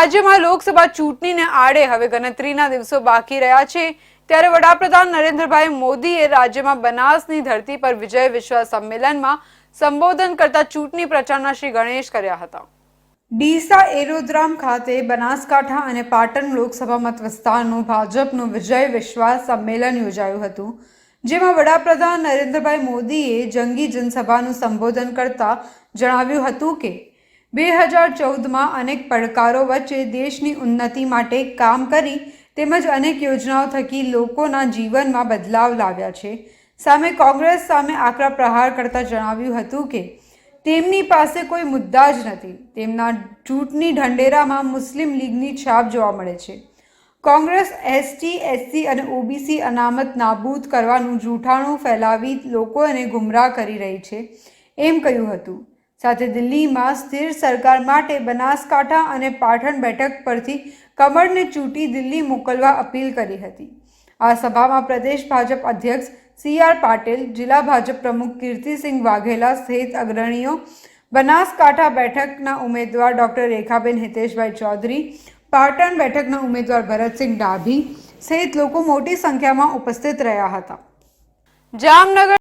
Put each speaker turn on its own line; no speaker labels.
રાજ્યમાં લોકસભા ચૂંટણીને આડે હવે ગણતરીના દિવસો બાકી રહ્યા છે. ત્યારે વડાપ્રધાન નરેન્દ્રભાઈ મોદીએ રાજ્યમાં બનાસની ધરતી પર વિજય વિશ્વાસ સંમેલનમાં સંબોધન કરતા ચૂંટણી પ્રચારના શ્રી ગણેશ કર્યા હતા. ડીસા એરોદ્રામ ખાતે બનાસકાંઠા અને પાટણ લોકસભા મત વિસ્તારનું ભાજપનું વિજય વિશ્વાસ સંમેલન યોજાયું હતું, જેમાં વડાપ્રધાન નરેન્દ્રભાઈ મોદીએ જંગી જનસભાનું સંબોધન કરતા જણાવ્યું હતું કે બે હજાર ચૌદમાં અનેક પડકારો વચ્ચે દેશની ઉન્નતિ માટે કામ કરી તેમજ અનેક યોજનાઓ થકી લોકોના જીવનમાં બદલાવ લાવ્યા છે. સામે કોંગ્રેસ સામે આકરા પ્રહાર કરતા જણાવ્યું હતું કે, તેમની પાસે કોઈ મુદ્દા જ નથી. તેમના ચૂંટણી ઢંઢેરામાં મુસ્લિમ લીગની છાપ જોવા મળે છે. કોંગ્રેસ એસટી એસસી અને ઓબીસી અનામત નાબૂદ કરવાનું જૂઠાણું ફેલાવી લોકોને ગુમરાહ કરી રહી છે, એમ કહ્યું હતું. સાથે દિલ્હીમાં સ્થિર સરકાર માટે બનાસકાંઠા અને પાટણ બેઠક પરથી કમળને ચૂંટી દિલ્હી મોકલવા અપીલ કરી હતી. આ સભામાં પ્રદેશ ભાજપ અધ્યક્ષ સી આર પાટીલ, જિલ્લા ભાજપ પ્રમુખ કીર્તિસિંહ વાઘેલા સહિત અગ્રણીઓ, બનાસકાંઠા બેઠકના ઉમેદવાર ડૉક્ટર રેખાબેન હિતેશભાઈ ચૌધરી, પાટણ બેઠકના ઉમેદવાર ભરતસિંહ ડાભી સહિત લોકો મોટી સંખ્યામાં ઉપસ્થિત રહ્યા હતા. જામનગર